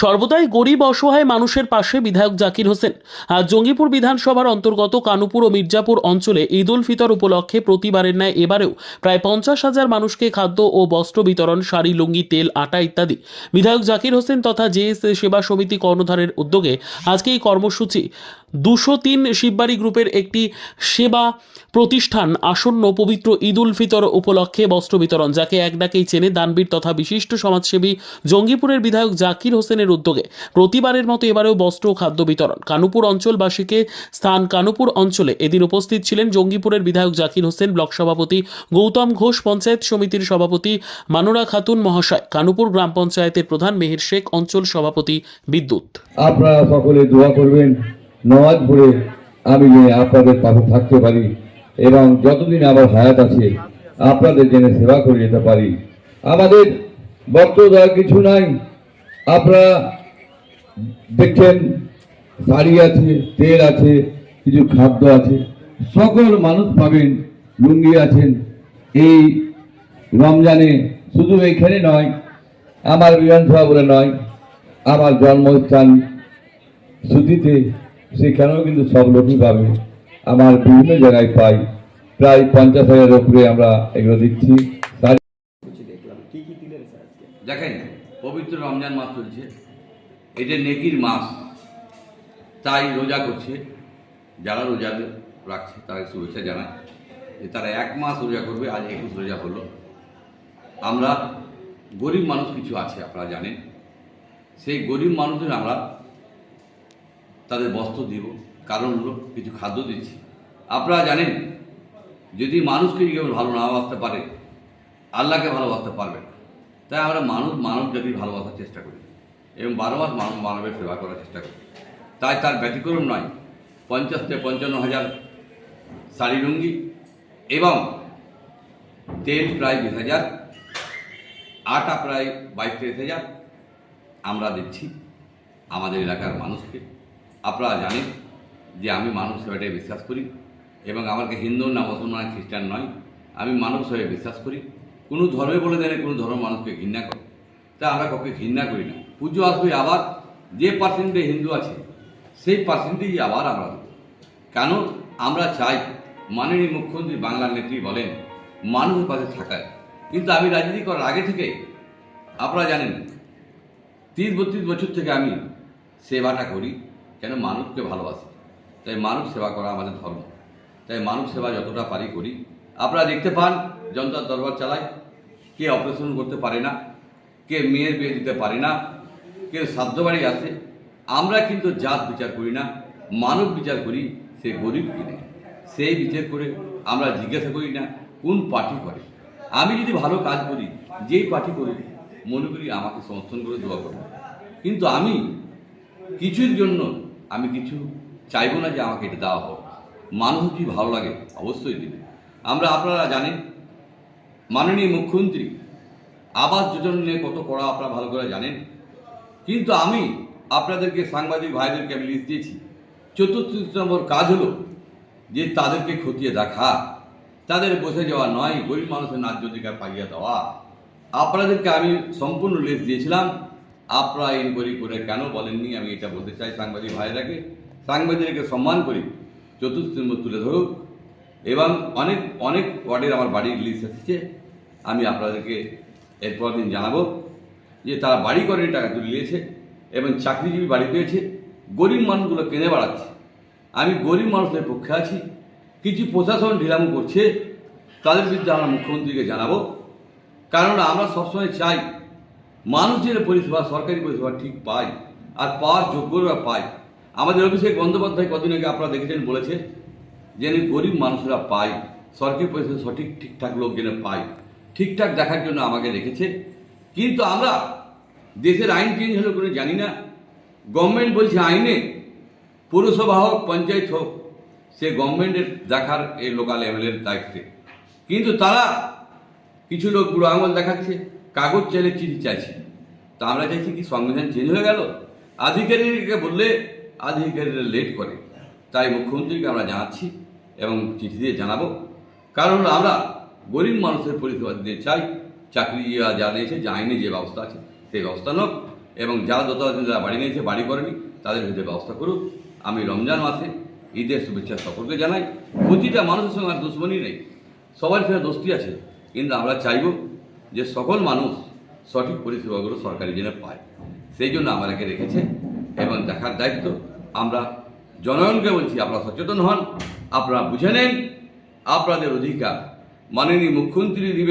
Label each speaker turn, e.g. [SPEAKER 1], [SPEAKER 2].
[SPEAKER 1] সর্বদাই গরিব অসহায় মানুষের পাশে বিধায়ক জাকির হোসেন। আজ জঙ্গিপুর বিধানসভার অন্তর্গত কানুপুর ও মির্জাপুর অঞ্চলে ঈদ উল ফিতর উপলক্ষে প্রতিবারের ন্যায় এবারেও প্রায় পঞ্চাশ হাজার মানুষকে খাদ্য ও বস্ত্র বিতরণ, শাড়ি, লুঙ্গি, তেল, আটা ইত্যাদি বিধায়ক জাকির হোসেন তথা জেএস সেবা সমিতি কর্ণধারের উদ্যোগে আজকে এই কর্মসূচি। দুশো তিন শিববাড়ি গ্রুপের একটি সেবা প্রতিষ্ঠান আসন্ন পবিত্র ঈদ উল ফিতর উপলক্ষে বস্ত্র বিতরণ, যাকে এক ডাকেই চেনে দানবীর তথা বিশিষ্ট সমাজসেবী জঙ্গিপুরের বিধায়ক জাকির হোসেনের উদ্যোগে প্রতিবারের মতো এবারেও বস্ত্র ও খাদ্য বিতরণ। কানুপুর অঞ্চলবাসীকে স্থান কানুপুর অঞ্চলে এদিন উপস্থিত ছিলেন জঙ্গিপুরের বিধায়ক জাকির হোসেন, ব্লক সভাপতি গৌতম ঘোষ, পঞ্চায়েত সমিতির সভাপতি মানোরা খাতুন মহাশয়, কানুপুর গ্রাম পঞ্চায়েতের প্রধান মেহের শেখ, অঞ্চল সভাপতি বিদ্যুৎ।
[SPEAKER 2] আপনারা সকলে দোয়া করবেন নমাজ পড়ে আমি আপনাদের পাশে থাকতে পারি এবং যতদিন আমার হায়াত আছে, আপনাদের জন্য সেবা করে যেতে পারি। আমাদের বক্তব্য কিছু নাই আপনারা দেখছেন শাড়ি আছে তেল আছে কিছু খাদ্য আছে সকল মানুষ পাবেন লুঙ্গি আছেন। এই রমজানে শুধু এইখানে নয় আমার বিধানসভা বলে নয় আমার জন্মস্থান সুতিতে সেখানেও কিন্তু সব লোকই পাবে। আমার বিভিন্ন জায়গায় পাই। প্রায় পঞ্চাশ হাজার উপরে আমরা এগুলো দিচ্ছি।
[SPEAKER 3] দেখেন পবিত্র রমজান মাস চলছে। এটা নেকির মাস। তাই রোজা করছে। যারা রোজা রাখছে, তারা শুভেচ্ছা জানায় যে তারা এক মাস রোজা করবে, আজ একুশ রোজা হলো। আমরা গরিব মানুষ কিছু আছে, আপনারা জানেন। সেই গরিব মানুষদের আমরা তাদের বস্ত্র দিব, কারণ হলো কিছু খাদ্য দিচ্ছি। আপনারা জানেন, যদি মানুষকে কেউ ভালো না বাসতে পারে, আল্লাহকে ভালোবাসতে পারবে না। তাই আমরা মানুষ মানব জাতি ভালোবাসার চেষ্টা করি এবং বারবার মানব, মানবের সেবা করার চেষ্টা করি। তাই তার ব্যতিক্রম নয়। পঞ্চাশ থেকে পঞ্চান্ন হাজার শাড়ি লুঙ্গি এবং তেল প্রায় বিশ হাজার, আটা প্রায় বাইশ তেইশ হাজার আমরা দিচ্ছি আমাদের এলাকার মানুষকে। আপনারা জানেন যে আমি মানব সেবাটাই বিশ্বাস করি এবং আমাকে হিন্দু না মুসলমান খ্রিস্টান নয়, আমি মানব সেবায় বিশ্বাস করি। কোনো ধর্মে বলে দেয় কোনো ধর্ম মানুষকে ঘৃণা করে। তা আমরা কাউকে ঘৃণা করি না। পুজো আসবে আবার যে পার্সেন্টে হিন্দু আছে, সেই পার্সেন্টেই আবার আমরা দেবো। কেন? আমরা চাই, মাননীয় মুখ্যমন্ত্রী বাংলার নেত্রী বলেন মানুষের পাশে থাকায়। কিন্তু আমি রাজনীতি করার আগে থেকে, আপনারা জানেন, তিরিশ বত্রিশ বছর থেকে আমি সেবাটা করি, কেন? মানুষকে ভালোবাসি। তাই মানুষ সেবা করা আমাদের ধর্ম। তাই মানব সেবা যতটা পারি করি আপনারা দেখতে পান, জনতার দরবার চালায়। কে অপারেশন করতে পারে না, কে মেয়ের বিয়ে দিতে পারে না, কে সাধ্য বাড়ি আসে। আমরা কিন্তু জাত বিচার করি না, মানব বিচার করি, সে গরিব কিনে সেই বিচার করে আমরা জিজ্ঞাসা করি না, কোন পার্টি করে? আমি যদি ভালো কাজ করি, যেই পার্টি করি, মনে করি আমাকে সমর্থন করে দোয়া করবে। কিন্তু আমি কিছুর জন্য, আমি কিছু চাইব না যে আমাকে এটা দেওয়া হোক। মানুষ যদি ভালো লাগে? অবশ্যই দেবে। আমরা আপনারা জানেন, মাননীয় মুখ্যমন্ত্রী আবাস যোজনা নিয়ে কত কড়া আপনারা ভালো করে জানেন। কিন্তু আমি আপনাদেরকে সাংবাদিক ভাইদেরকে আমি লিস্ট দিয়েছি। চতুর্থ নম্বর কাজ হলো যে তাদেরকে খতিয়ে দেখা। তাদের বসে যাওয়া নয়, গরিব মানুষের ন্যায্য অধিকার পাইয়ে দেওয়া। আপনাদেরকে আমি সম্পূর্ণ লিস্ট দিয়েছিলাম। আপনারা ইনকোয়ারি করে কেন বলেননি? আমি এটা বলতে চাই সাংবাদিক ভাইরাকে সাংবাদিককে সম্মান করি। চতুর্থ নম্বর তুলে ধরুক। এবং অনেক অনেক ওয়ার্ডের আমার বাড়ির লিস্ট এসেছে। আমি আপনাদেরকে এরপর দিন জানাব যে তারা বাড়ি করে টাকা তুলে নিয়েছে এবং চাকরিজীবী বাড়ি পেয়েছে, গরিব মানুষগুলো কেনে বাড়াচ্ছে। আমি গরিব মানুষদের পক্ষে আছি, কিছু প্রশাসন ঢিলাম করছে, তাদের বিরুদ্ধে আমরা মুখ্যমন্ত্রীকে জানাব। কারণ আমরা সবসময় চাই, মানুষের পরিষেবা, সরকারি পরিষেবা ঠিক পাই, আর পাওয়ার যোগ্যরা পায় আমাদের অভিষেক বন্দ্যোপাধ্যায় কদিন আগে আপনারা দেখেছেন বলেছে যেন গরিব মানুষরা পায়, সরকারি পয়সা সঠিক ঠিকঠাক লোক যেন পায়, ঠিকঠাক দেখার জন্য আমাকে রেখেছে। কিন্তু আমরা দেশের আইন চেঞ্জ হলো কোনো জানি না। গভর্নমেন্ট বলছে আইনে পৌরসভা হোক, পঞ্চায়েত হোক, সে গভর্নমেন্টের দেখার এই লোকাল এমএলএর দায়িত্বে। কিন্তু তারা কিছু লোক বুড়ো আঙুল দেখাচ্ছে, কাগজ চাইলে চিঠি চাইছে। তা আমরা চাইছি কি সংবিধান চেঞ্জ হয়ে গেল? আধিকারিককে বললে আধিকারিকরা লেট করে। তাই মুখ্যমন্ত্রীকে আমরা জানাচ্ছি এবং চিঠি দিয়ে জানাব। কারণ আমরা গরিব মানুষের পরিষেবা দিতে চাই। চাকরি যা নিয়েছে যে আইনে যে ব্যবস্থা আছে, সেই ব্যবস্থা নোক। এবং যারা যত যারা বাড়ি নিয়েছে, বাড়ি করেনি, তাদের ভিতরে ব্যবস্থা করুক। আমি রমজান মাসে ঈদের শুভেচ্ছা সকলকে জানাই। প্রতিটা মানুষের সঙ্গে আর দুশ্মনী নেই। সবার ফেরা দোস্তি আছে। কিন্তু আমরা চাইব যে সকল মানুষ সঠিক পরিষেবাগুলো সরকারি জন্য পায়। সেই জন্য আমাদেরকে রেখেছে। এবং দেখার দায়িত্ব আমরা জনগণকে বলছি, আপনারা সচেতন হন। আপনারা বুঝে নেন আপনাদের অধিকার। মাননীয় মুখ্যমন্ত্রী